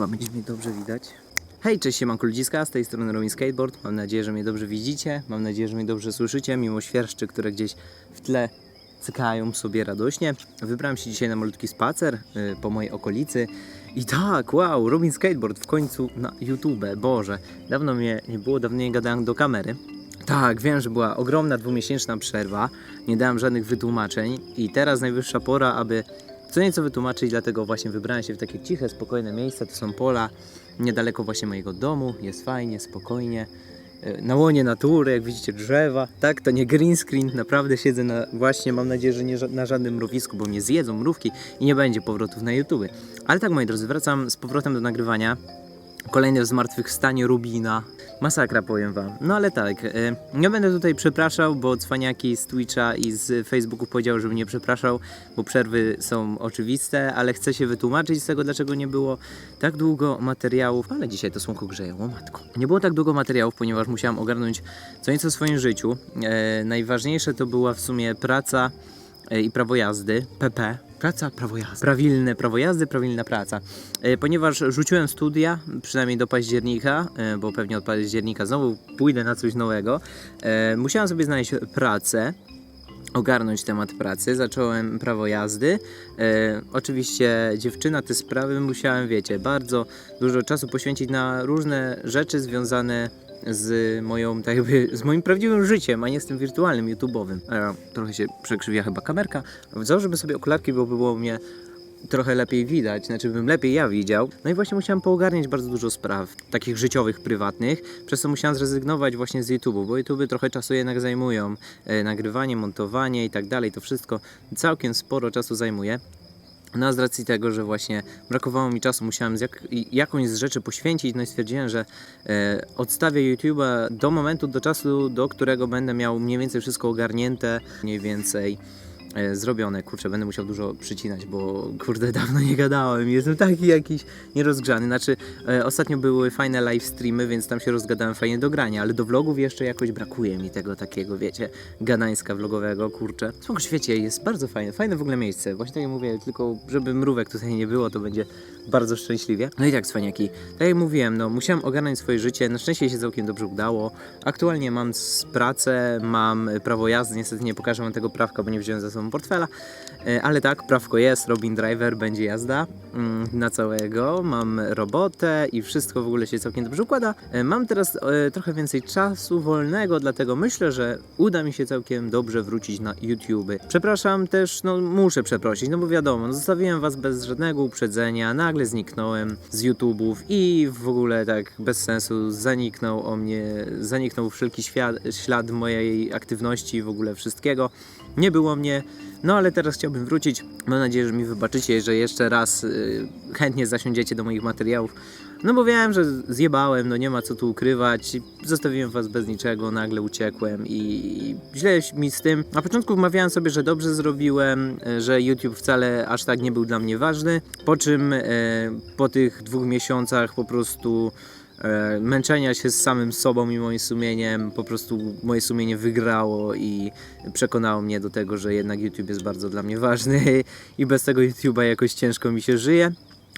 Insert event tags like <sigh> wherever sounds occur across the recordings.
Chyba będzie dobrze widać. Hej, cześć, siemanko ludziska, z tej strony Robin Skateboard. Mam nadzieję, że mnie dobrze widzicie, mam nadzieję, że mnie dobrze słyszycie, mimo świerszczy, które gdzieś w tle cykają sobie radośnie. Wybrałem się dzisiaj na malutki spacer y, po mojej okolicy i tak, wow, Robin Skateboard w końcu na YouTube, Boże, dawno mnie nie było, dawno nie gadałem do kamery. Tak, wiem, że była ogromna dwumiesięczna przerwa, nie dałem żadnych wytłumaczeń i teraz najwyższa pora, aby co nieco wytłumaczyć, dlatego właśnie wybrałem się w takie ciche, spokojne miejsce, to są pola niedaleko właśnie mojego domu, jest fajnie, spokojnie, E, na łonie natury, jak widzicie drzewa, tak, to nie green screen, naprawdę siedzę na, właśnie, mam nadzieję, że nie na żadnym mrowisku, bo mnie zjedzą mrówki i nie będzie powrotów na YouTube. Ale tak, moi drodzy, wracam z powrotem do nagrywania. Kolejne zmartwychwstanie Rubina. Masakra, powiem wam. No ale tak, nie będę tutaj przepraszał, bo cwaniaki z Twitcha i z Facebooku powiedział, żebym nie przepraszał, bo przerwy są oczywiste, ale chcę się wytłumaczyć z tego, dlaczego nie było tak długo materiałów. Ale dzisiaj to słonko grzeje, o matko. Nie było tak długo materiałów, ponieważ musiałem ogarnąć co nieco w swoim życiu. E, najważniejsze to była w sumie praca e, i prawo jazdy, PP. Praca, prawo jazdy. Prawilne prawo jazdy, prawilna praca. E, Ponieważ rzuciłem studia, przynajmniej do października, e, bo pewnie od października znowu pójdę na coś nowego, e, musiałem sobie znaleźć pracę, ogarnąć temat pracy, zacząłem prawo jazdy. Oczywiście dziewczyna, te sprawy musiałem, wiecie, bardzo dużo czasu poświęcić na różne rzeczy związane z moją, tak jakby, z moim prawdziwym życiem, a nie z tym wirtualnym, YouTube'owym. E, trochę się przekrzywia chyba kamerka. Założyłbym sobie okularki, bo by było mnie trochę lepiej widać, znaczy bym lepiej ja widział. No i właśnie musiałem poogarniać bardzo dużo spraw, takich życiowych, prywatnych, przez co musiałem zrezygnować właśnie z YouTube'u, bo YouTube trochę czasu jednak zajmują. E, nagrywanie, montowanie i tak dalej, to wszystko całkiem sporo czasu zajmuje. No z racji tego, że właśnie brakowało mi czasu, musiałem z jak, jakąś z rzeczy poświęcić, no i stwierdziłem, że e, odstawię YouTube'a do momentu, do czasu, do którego będę miał mniej więcej wszystko ogarnięte, mniej więcej zrobione. Kurczę, będę musiał dużo przycinać, bo kurde, <laughs> dawno nie gadałem. Jestem taki jakiś nierozgrzany. Znaczy, e, ostatnio były fajne live streamy, więc tam się rozgadałem fajnie do grania, ale do vlogów jeszcze jakoś brakuje mi tego takiego, wiecie, gadańska vlogowego, kurczę. W świecie jest bardzo fajne, fajne w ogóle miejsce. Właśnie tak jak mówię, tylko żeby mrówek tutaj nie było, to będzie bardzo szczęśliwie. No i tak, cwaniaki, tak jak mówiłem, no musiałem ogarnąć swoje życie, na szczęście się całkiem dobrze udało. Aktualnie mam pracę, mam prawo jazdy, niestety nie pokażę wam tego prawka, bo nie wziąłem ze sobą portfela, E, ale tak, prawko jest, Robin Driver, będzie jazda mm, na całego, mam robotę i wszystko w ogóle się całkiem dobrze układa. E, Mam teraz e, trochę więcej czasu wolnego, dlatego myślę, że uda mi się całkiem dobrze wrócić na YouTube. Przepraszam też, no muszę przeprosić, no bo wiadomo, no, zostawiłem was bez żadnego uprzedzenia, nagle zniknąłem z YouTube'ów i w ogóle tak bez sensu zaniknął o mnie, zaniknął wszelki świat, ślad mojej aktywności, w ogóle wszystkiego. Nie było mnie, no ale teraz chciałbym wrócić. Mam nadzieję, że mi wybaczycie, że jeszcze raz y, chętnie zasiądziecie do moich materiałów. No bo wiem, że zjebałem, no nie ma co tu ukrywać. Zostawiłem was bez niczego, nagle uciekłem i źle mi z tym. Na początku wmawiałem sobie, że dobrze zrobiłem, e, że YouTube wcale aż tak nie był dla mnie ważny. Po czym e, po tych dwóch miesiącach po prostu męczenia się z samym sobą i moim sumieniem, po prostu moje sumienie wygrało i przekonało mnie do tego, że jednak YouTube jest bardzo dla mnie ważny <laughs> i bez tego YouTube'a jakoś ciężko mi się żyje.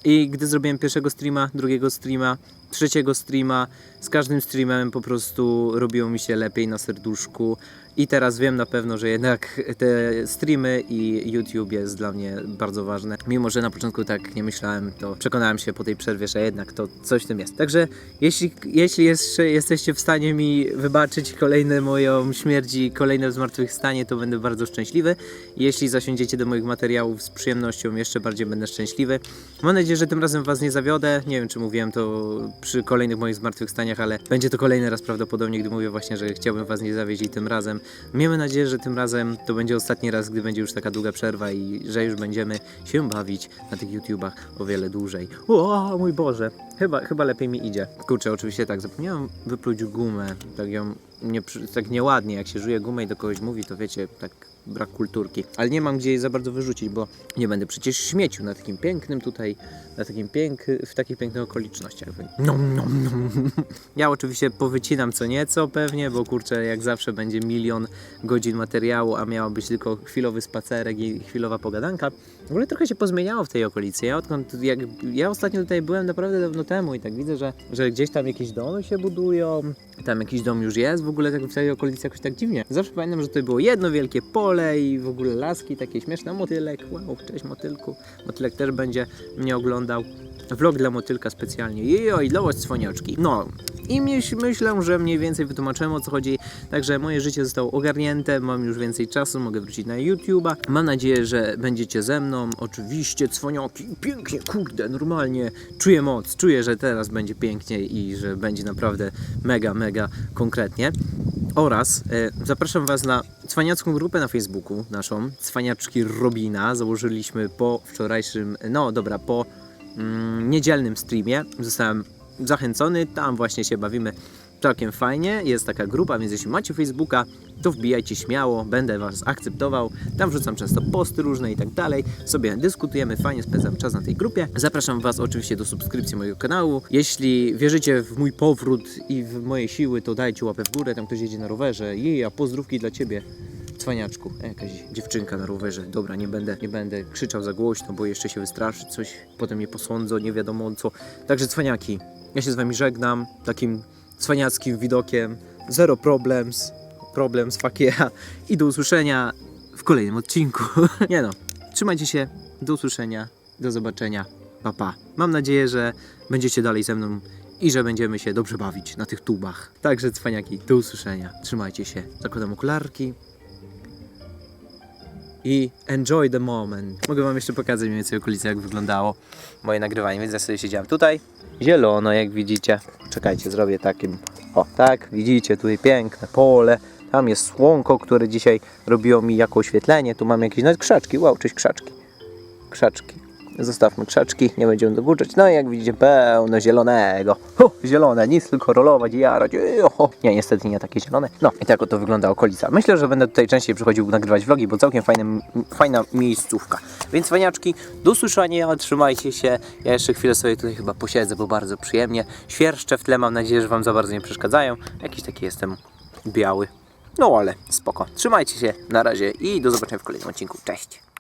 I gdy zrobiłem pierwszego streama, drugiego streama, trzeciego streama, z każdym streamem po prostu robiło mi się lepiej na serduszku. I teraz wiem na pewno, że jednak te streamy i YouTube jest dla mnie bardzo ważne. Mimo, że na początku tak nie myślałem, to przekonałem się po tej przerwie, że jednak to coś w tym jest. Także jeśli, jeśli jeszcze jesteście w stanie mi wybaczyć kolejne moją śmierć i kolejne zmartwychwstanie, to będę bardzo szczęśliwy. Jeśli zasiądziecie do moich materiałów z przyjemnością, jeszcze bardziej będę szczęśliwy. Mam nadzieję, że tym razem Was nie zawiodę. Nie wiem, czy mówiłem to przy kolejnych moich zmartwychwstaniach, ale będzie to kolejny raz prawdopodobnie, gdy mówię właśnie, że chciałbym Was nie zawieść i tym razem. Miejmy nadzieję, że tym razem to będzie ostatni raz, gdy będzie już taka długa przerwa i że już będziemy się bawić na tych YouTubach o wiele dłużej. O mój Boże, chyba, chyba lepiej mi idzie. Kurczę, oczywiście tak, zapomniałem wypluć gumę, tak ją nie, tak nieładnie, jak się żuje gumę i do kogoś mówi, to wiecie, tak brak kulturki. Ale nie mam gdzie jej za bardzo wyrzucić, bo nie będę przecież śmiecił na takim pięknym tutaj, na takim pięk, w takich pięknych okolicznościach. Nom, nom, nom. Ja oczywiście powycinam co nieco pewnie, bo kurczę, jak zawsze będzie milion godzin materiału, a miało być tylko chwilowy spacerek i chwilowa pogadanka. W ogóle trochę się pozmieniało w tej okolicy. Ja odkąd, jak, ja ostatnio tutaj byłem naprawdę dawno temu i tak widzę, że, że gdzieś tam jakieś domy się budują, tam jakiś dom już jest, w ogóle tak w tej okolicy jakoś tak dziwnie. Zawsze pamiętam, że tutaj było jedno wielkie pole i w ogóle laski takie śmieszne. Motylek, wow, cześć motylku. Motylek też będzie mnie oglądał. Vlog dla motylka specjalnie. Jejo, i dla. No, i myśl, myślę, że mniej więcej wytłumaczyłem o co chodzi. Także moje życie zostało ogarnięte, mam już więcej czasu, mogę wrócić na YouTube'a. Mam nadzieję, że będziecie ze mną. Oczywiście, cwaniaki, pięknie, kurde, normalnie. Czuję moc, czuję, że teraz będzie pięknie i że będzie naprawdę mega, mega konkretnie. Oraz e, zapraszam Was na cwaniacką grupę na Facebooku, naszą, Cwaniaczki Robina. Założyliśmy po wczorajszym, no dobra, po niedzielnym streamie. Zostałem zachęcony, tam właśnie się bawimy całkiem fajnie. Jest taka grupa, więc jeśli macie Facebooka, to wbijajcie śmiało, będę Was akceptował. Tam wrzucam często posty różne i tak dalej. Sobie dyskutujemy, fajnie spędzam czas na tej grupie. Zapraszam Was oczywiście do subskrypcji mojego kanału. Jeśli wierzycie w mój powrót i w moje siły, to dajcie łapę w górę, tam ktoś jedzie na rowerze. Jej, a pozdrówki dla Ciebie. Cwaniaczku, jakaś dziewczynka na rowerze. Dobra, nie będę, nie będę krzyczał za głośno, bo jeszcze się wystraszy coś, potem mnie posądzą, nie wiadomo co. Także cwaniaki, ja się z wami żegnam, takim cwaniackim widokiem. Zero problems, problems, fuck yeah. I do usłyszenia w kolejnym odcinku. <laughs> nie no, trzymajcie się, do usłyszenia, do zobaczenia, pa pa. Mam nadzieję, że będziecie dalej ze mną i że będziemy się dobrze bawić na tych tubach. Także cwaniaki, do usłyszenia, trzymajcie się. Zakładam okularki, i enjoy the moment. Mogę wam jeszcze pokazać mniej więcej okolice, jak wyglądało moje nagrywanie, więc ja sobie siedziałem tutaj. Zielono, jak widzicie. Czekajcie, zrobię takim. O, tak, widzicie, tutaj piękne pole. Tam jest słonko, które dzisiaj robiło mi jako oświetlenie. Tu mam jakieś nawet krzaczki. Wow, cześć krzaczki. Krzaczki. Zostawmy krzaczki, nie będziemy dokuczać. No i jak widzicie, pełno zielonego. Hu, zielone, nic tylko rolować i jarać. Ej, oho. Nie, niestety nie takie zielone. No i tak oto wygląda okolica. Myślę, że będę tutaj częściej przychodził nagrywać vlogi, bo całkiem fajne, fajna miejscówka. Więc faniaczki, do usłyszenia, trzymajcie się. Ja jeszcze chwilę sobie tutaj chyba posiedzę, bo bardzo przyjemnie. Świerszcze w tle, mam nadzieję, że Wam za bardzo nie przeszkadzają. Jakiś taki jestem biały. No ale spoko. Trzymajcie się, na razie i do zobaczenia w kolejnym odcinku. Cześć!